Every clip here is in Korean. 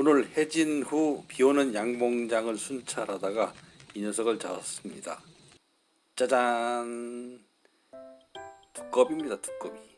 오늘 해진 후 비오는 양봉장을 순찰하다가 이 녀석을 잡았습니다. 짜잔! 두꺼비입니다, 두꺼비.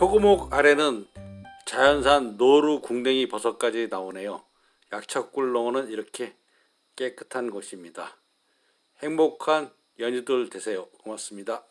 표고목 아래는 자연산 노루 궁뎅이 버섯까지 나오네요. 약초꿀농어는 이렇게 깨끗한 곳입니다. 행복한 연휴들 되세요. 고맙습니다.